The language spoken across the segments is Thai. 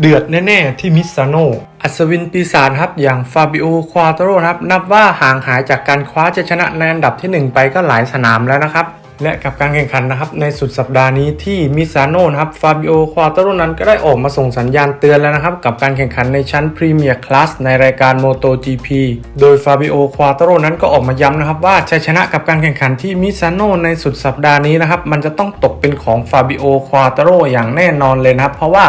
เดือดแน่ๆที่มิสซาโนอัศวินปีศาจครับอย่างฟาบิโอ ควาโตโรครับนับว่าห่างหายจากการคว้าชัยชนะในอันดับทีหนึ่1 ไปก็หลายสนามแล้วนะครับ และกับการแข่งขันนะครับในสุดสัปดาห์นี้ที่มิซาโนนะครับฟาบิโอ ควาโตโรนั้นก็ได้ออกมาส่งสัญญาณเตือนแล้วนะครับ กับการแข่งขันในชั้นพรีเมียร์คลาสในรายการ MotoGP โดยฟาบิโอ ควาโตโรนั้นก็ออกมาย้ำนะครับว่าชัยชนะกับการแข่งขันที่มิซาโนในสุดสัปดาห์นี้นะครับมันจะต้องตกเป็นของฟาบิโอ ควาโตโรอย่างแน่นอนเลยนะครับเพราะว่า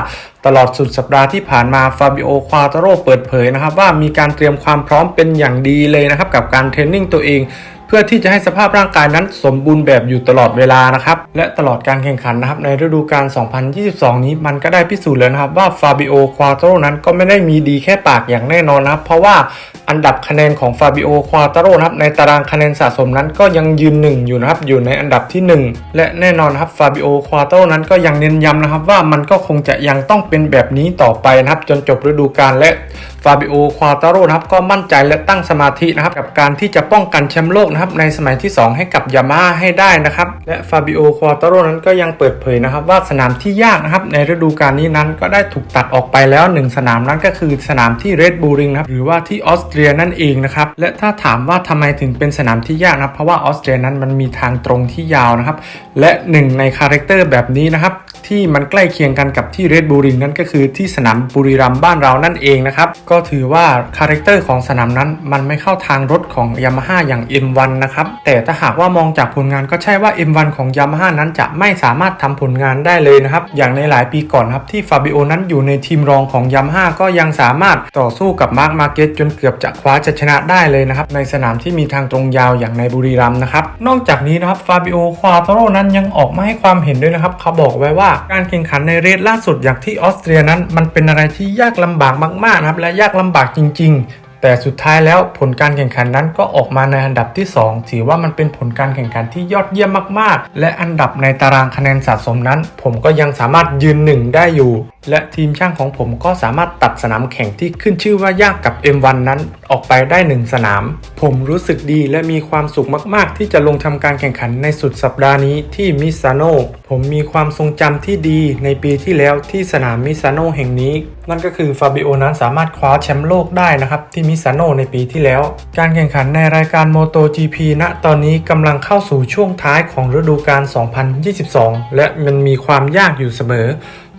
ตลอดสุดสัปดาห์ที่ผ่านมาฟาบิโอควาตโรเปิดเผยนะครับว่ามีการเตรียมความพร้อมเป็นอย่างดีเลยนะครับกับการเทรนนิ่งตัวเอง เพื่อที่จะให้สภาพร่างกายนั้นสมบูรณ์แบบอยู่ตลอดเวลานะครับและตลอดการแข่งขันนะครับในฤดูกาล 2022 นี้มันก็ได้พิสูจน์แล้วนะครับว่าฟาบิโอควาโตโรนั้นก็ไม่ได้มีดีแค่ปากอย่างแน่นอนนะครับเพราะว่าอันดับคะแนนของฟาบิโอควาโตโรนะครับในตารางคะแนนสะสมนั้นก็ยังยืนหนึ่งอยู่นะครับอยู่ในอันดับที่ 1 และแน่นอนครับฟาบิโอควาโตโรนั้นก็ยังเน้นย้ำนะครับว่ามันก็คงจะยังต้องเป็นแบบนี้ต่อไปนะครับจนจบฤดูกาลและฟาบิโอควาโตโรนะครับก็มั่นใจและตั้งสมาธินะครับกับการที่จะป้องกันแชมป์โลกนะครับในสมัยที่ 2 ให้กับยามาฮ่าให้ได้นะครับและฟาบิโอควาโตโรนั้นก็ยังเปิดเผยนะครับว่าสนามที่ยากนะครับในฤดูกาลนี้นั้นก็ได้ถูกตัดออกไปแล้ว 1 สนามนั้นก็คือสนามที่เรดบูริงนะครับหรือว่าที่ออสเตรียนั่นเองนะครับและถ้าถามว่าทำไมถึงเป็นสนามที่ยากนะเพราะว่าออสเตรียนั้นมันมีทางตรงที่ยาวนะครับและหนึ่งในคาแรคเตอร์แบบนี้นะครับ ที่มันใกล้เคียงกันกับที่เรดบูริงนั่นก็คือที่สนามบุรีรัมย์บ้านเรานั่นเองนะครับ ก็ถือว่าคาแรคเตอร์ของสนามนั้นมันไม่เข้าทางรถของยามาฮ่าอย่าง M1 นะครับ แต่ถ้าหากว่ามองจากผลงานก็ใช่ว่า M1 ของยามาฮ่านั้นจะไม่สามารถทำผลงานได้เลยนะครับ อย่างในหลายปีก่อนครับที่ฟาบิโอนั้นอยู่ในทีมรองของยามาฮ่าก็ยังสามารถต่อสู้กับมาร์คมาเก็ตจนเกือบจะคว้าชัยชนะได้เลยนะครับในสนามที่มีทางตรงยาวอย่างในบุรีรัมย์นะครับนอกจากนี้นะครับฟาบิโอควาโตโรนั้นยังออกมาให้ความเห็นด้วยนะครับเขาบอกไว้ว่าการแข่งขันในเรสล่าสุดอย่างที่ออสเตรียนั้น มันเป็นอะไรที่ยากลำบากมากๆนะครับและยากลำบากจริง ๆ แต่สุดท้ายแล้วผลการแข่งขันนั้นก็ออกมาในอันดับที่ 2 ถือว่ามันเป็นผลการแข่งขันที่ยอดเยี่ยมมากๆ และอันดับในตารางคะแนนสะสมนั้น ผมก็ยังสามารถยืนหนึ่งได้อยู่และทีมช่างของผมก็สามารถตัดสนามแข่งที่ขึ้นชื่อว่ายากกับ M1 นั้นออกไปได้หนึ่งสนาม ผมรู้สึกดีและมีความสุขมากๆ ที่จะลงทำการแข่งขันในสุดสัปดาห์นี้ที่มิซาโนผมมีความทรงจำที่ดีในปีที่แล้วที่สนามมิซาโนแห่งนี้ นั่นก็คือฟาบิโอนั้นสามารถคว้าแชมป์โลกได้นะครับที่มิซาโนในปีที่แล้ว การแข่งขันในรายการ MotoGP ณตอนนี้กำลังเข้าสู่ช่วงท้ายของฤดูกาล 2022 และมันมีความยากอยู่เสมอ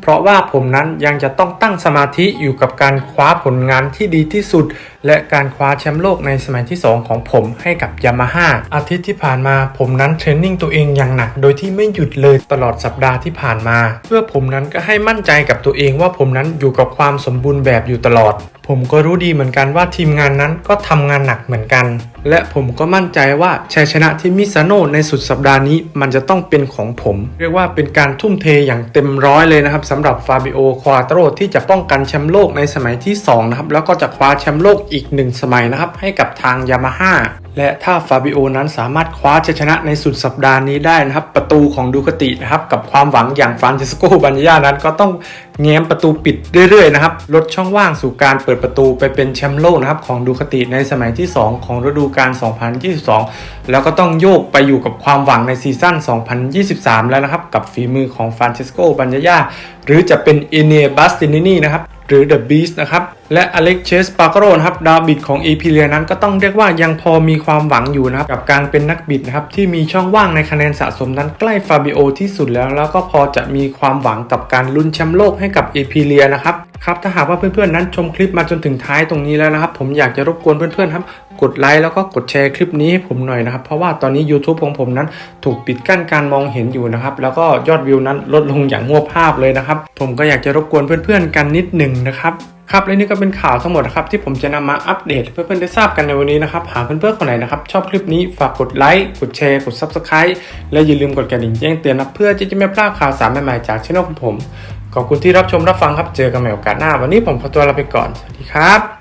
เพราะว่าผมนั้นยังจะต้องตั้งสมาธิอยู่กับการคว้าผลงานที่ดีที่สุดและการคว้าแชมป์โลกในสมัยที่ 2 ของผมให้กับยามาฮ่าอาทิตย์ที่ผ่านมาผมนั้นเทรนนิ่งตัวเองอย่างหนัก โดยที่ไม่หยุดเลยตลอดสัปดาห์ที่ผ่านมา เพื่อผมนั้นก็ให้มั่นใจกับตัวเองว่าผมนั้นอยู่กับความสมบูรณ์แบบอยู่ตลอด ผมก็รู้ดีเหมือนกันว่าทีมงานนั้นก็ทำงานหนักเหมือนกัน และผมก็มั่นใจว่าชัยชนะที่มิซาโนในสุดสัปดาห์นี้มันจะต้องเป็นของผม เรียกว่าเป็นการทุ่มเทอย่างเต็มร้อยเลยนะครับสำหรับฟาบิโอควาโตโรที่จะป้องกันแชมป์โลกในสมัยที่2นะครับแล้วก็จะคว้าแชมป์โลกอีกีกหนึ่งสมัยนะครับให้กับทางยามาฮ่าและถ้าฟาบิโอนั้นสามารถคว้าชัยชนะในสุดสัปดาห์นี้ได้นะครับ ประตูของดูคตินะครับ กับความหวังอย่างฟรานซิสโกบัญญานั้นก็ต้องแง้มประตูปิดเรื่อยๆนะครับ ลดช่องว่างสู่การเปิดประตูไปเป็นแชมป์โลกนะครับของดูคติในสมัยที่ 2 ของฤดูกาล 2022 แล้วก็ต้องโยกไปอยู่กับความหวังในซีซั่น 2023 แล้วนะครับ กับฝีมือของฟรานซิสโกบัญญาหรือจะเป็นเอเนบัสตินินีนะครับหรือ The Beast นะครับ และอเล็กเชสปาโกโรนะครับดาวบิดของเอพิเลียนั้นก็ต้องเรียกว่ายังพอมีความหวังอยู่นะครับกับการเป็นนักบิดนะครับที่มีช่องว่างในคะแนนสะสมนั้นใกล้ฟาบิโอที่สุดแล้ว แล้วก็พอจะมีความหวังกับการลุ้นแชมป์โลกให้กับเอพิเลียนะครับครับถ้าหากว่าเพื่อนๆนั้นชมคลิปมาจนถึงท้ายตรงนี้แล้วนะครับ ผมอยากจะรบกวนเพื่อนๆครับกดไลค์แล้วก็กดแชร์คลิปนี้ให้ผมหน่อยนะครับ เพราะว่าตอนนี้ YouTube ของผมนั้นถูกปิดกั้นการมองเห็นอยู่นะครับ แล้วก็ยอดวิวนั้นลดลงอย่างงวบภาพเลยนะครับ ผมก็อยากจะรบกวนเพื่อนๆกันนิดหนึ่งนะครับ ครับและนี่ก็เป็นข่าวทั้งหมดนะครับที่ผมจะนำมาอัปเดตเพื่อนๆได้ทราบกันในวันนี้นะครับ หากเพื่อนๆคนไหนนะครับชอบคลิปนี้ฝากกดไลค์กดแชร์กด Subscribe และอย่าลืมกดกระดิ่งแจ้งเตือนนะเพื่อที่จะไม่พลาดข่าวสารใหม่ๆจากช่องของผมขอบคุณที่รับชมรับฟังครับเจอกันใหม่โอกาสหน้า วันนี้ผมขอตัวลาไปก่อนสวัสดีครับ